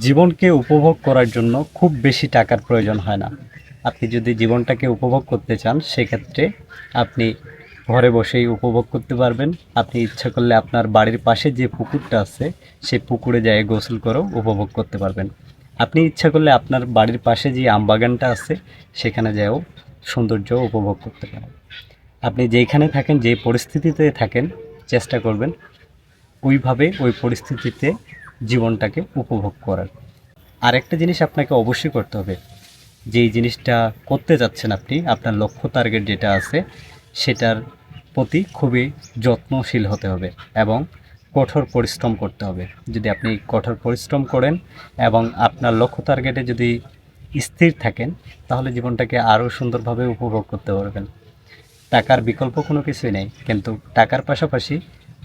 জীবনকে উপভোগ করার জন্য খুব বেশি টাকার প্রয়োজন হয় না। আপনি যদি জীবনটাকে উপভোগ করতে চান, সেক্ষেত্রে আপনি ঘরে বসেই উপভোগ করতে পারবেন। আপনি ইচ্ছা করলে আপনার বাড়ির পাশে যে পুকুরটা আছে, সেই পুকুরে যেয়ে গোসল করেও উপভোগ করতে পারবেন। আপনি ইচ্ছা করলে আপনার বাড়ির পাশে যে আমবাগানটা আছে, সেখানে যেয়েও সৌন্দর্য উপভোগ করতে পারেন। আপনি যেইখানে থাকেন, যে পরিস্থিতিতে থাকেন, চেষ্টা করবেন ওইভাবে ওই পরিস্থিতিতে জীবনটাকে উপভোগ করার। আরেকটা জিনিস আপনাকে অবশ্যই করতে হবে, যেই জিনিসটা করতে যাচ্ছেন আপনি, আপনার লক্ষ্য টার্গেট যেটা আছে, সেটার প্রতি খুবই যত্নশীল হতে হবে এবং কঠোর পরিশ্রম করতে হবে। যদি আপনি কঠোর পরিশ্রম করেন এবং আপনার লক্ষ্য টার্গেটে যদি স্থির থাকেন, তাহলে জীবনটাকে আরও সুন্দরভাবে উপভোগ করতে পারবেন। টাকার বিকল্প কোনো কিছুই নেই, কিন্তু টাকার পাশাপাশি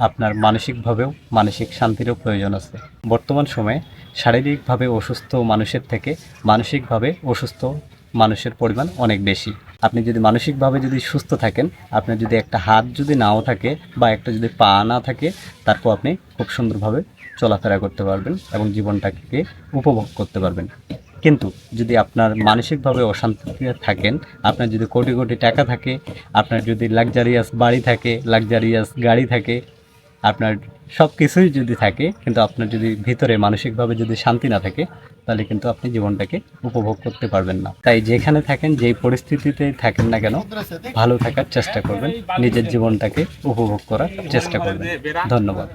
আপনার মানসিকভাবেও মানসিক শান্তিরও প্রয়োজন আছে। বর্তমান সময়ে শারীরিকভাবে অসুস্থ মানুষের থেকে মানসিকভাবে অসুস্থ মানুষের পরিমাণ অনেক বেশি। আপনি যদি মানসিকভাবে যদি সুস্থ থাকেন, আপনার যদি একটা হাত যদি নাও থাকে বা একটা যদি পা না থাকে, তারপর আপনি খুব সুন্দরভাবে চলাফেরা করতে পারবেন এবং জীবনটাকে উপভোগ করতে পারবেন। কিন্তু যদি আপনার মানসিকভাবে অশান্তিতে থাকেন, আপনার যদি কোটি কোটি টাকা থাকে, আপনার যদি লাক্সারিয়াস বাড়ি থাকে লাক্সারিয়াস গাড়ি থাকে আপনার সব কিছুই যদি থাকে, কিন্তু আপনার যদি ভিতরে মানসিকভাবে যদি শান্তি না থাকে, তাহলে কিন্তু আপনি জীবনটাকে উপভোগ করতে পারবেন না। তাই যেখানে থাকেন, যেই পরিস্থিতিতে থাকেন না কেন, ভালো থাকার চেষ্টা করবেন, নিজের জীবনটাকে উপভোগ করার চেষ্টা করবেন। ধন্যবাদ।